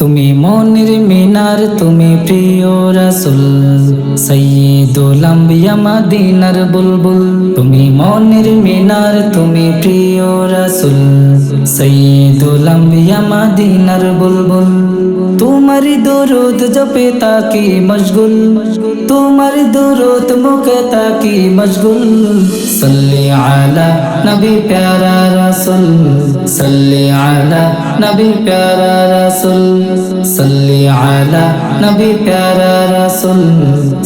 তুমি মনির মিনার, তুমি প্রিয় রাসুল। সৈয়দুল আম্বিয়া মাদিনার বুলবুল। তুমি মনির মিনার, তুমি প্রিয় রাসুল। সৈয়দুল আম্বিয়া মাদিনার বুলবুল। তোমার দরুদ জপে তাকি মশগুল। তোমার দরুদ মুখে তাকি মশগুল। সল্লি আলা নবী প্যারা রাসুল। সল্লি আলা নবী প্যারা রাসুল। সল্লি আলা নবী প্যারা রাসুল,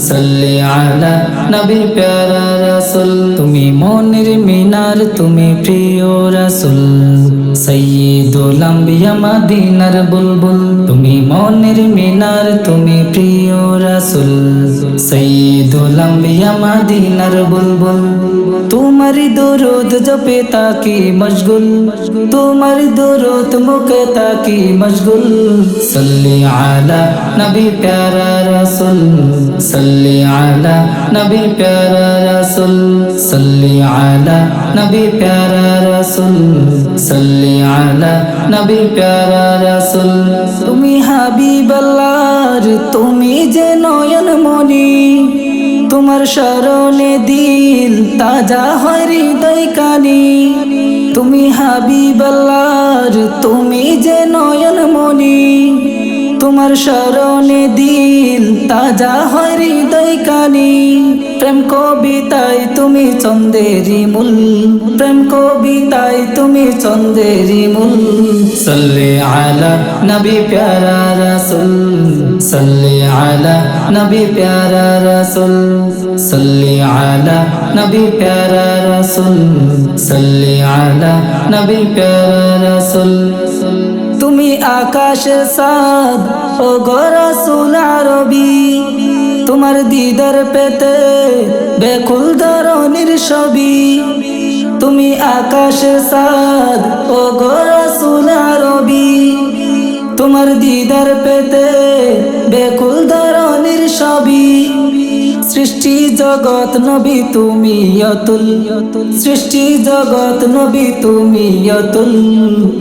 সল্লি আলা নবী প্যারা রাসুল। তুমি মনির মিনার, তুমি প্রিয় রসুল। সৈয়দুল আম্বিয়া মদিনার বুলবুল, তুমি মনির মিনার, তুমি প্রিয় রাসুল। সৈয়দুল আম্বিয়া মাদিনার বুলবুল। তোমার দরুদ জপে তাকি মশগুল। তোমার দরুদ মুখে তাকি মশগুল। সল্লি আলা নবী প্যারা রাসুল। সল্লি আলা নবী প্যারা রাসুল। সল্লি আলা নবী প্যারা রাসুল। সল্লি আলা নবী প্যারা রাসুল। তুমি হাবিবাল্লাহর, তুমি যে নয়ন মনি তোমার স্মরণে দিল তাজা হৃদয় কানি। তুমি হাবিবাল্লার তুমি যে নয়ন মনি তোমার স্মরণে দিল তাজা হৃদয় কানি। প্রেম কবিতায় তুমি চন্দেরি মূল। প্রেম কবিতায় তুমি চন্দেরি মূল। সল্লে আলা নবী প্যারা রাসুল। সল্লে আলা নবী প্যারা রাসুল। সল্লে আলা নবী প্যারা রাসুল। সল্লে আলা নবী প্যারা রাসুল। তুমি আকাশের সাদ ও গরাসুল আরবি। তোমার দিদার পেতে বেকুল ধরনির ছবি। তুমি আকাশে সাদ ও গরাসুল রবি তোমার দিদার পেতে বেকুল ধরনির ছবি। সৃষ্টি জগৎ নবী তুমি অতুল। সৃষ্টি জগৎ নবী তুমি অতুল।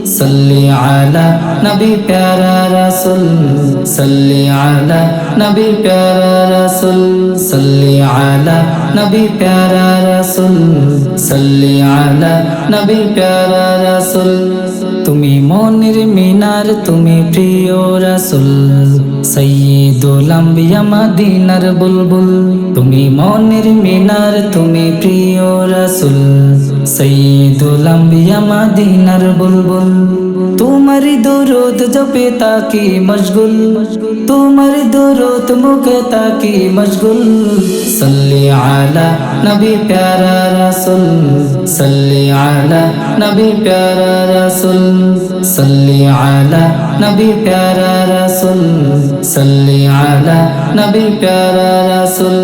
সল্লি আলা নবী প্যারা রাসুল। সল্লি আলা নবী প্যারা রাসুল। সল্লি আলা নবী প্যারা রাসুল। সল্লি আলা নবী প্যারা রাসুল। তুমি মনির মিনার, তুমি প্রিয় রাসুল। সৈয়দুল আম্বিয়া মাদিনার বুলবুল, তুমি মনির মিনার, তুমি প্রিয় রাসুল। সৈয়দুল আম্বিয়া মাদিনার বুলবুল, তোমার দরুদ জপে তাকি মশগুল। তোমার দরুদ মুখে তাকি মশগুল। সল্লি আলা নবী প্যারা রাসুল, সল্লি আলা নবী প্যারা রাসুল। সল্লি আলা নবী প্যারা রাসুল। সল্লি আলা নবী প্যারা রাসুল।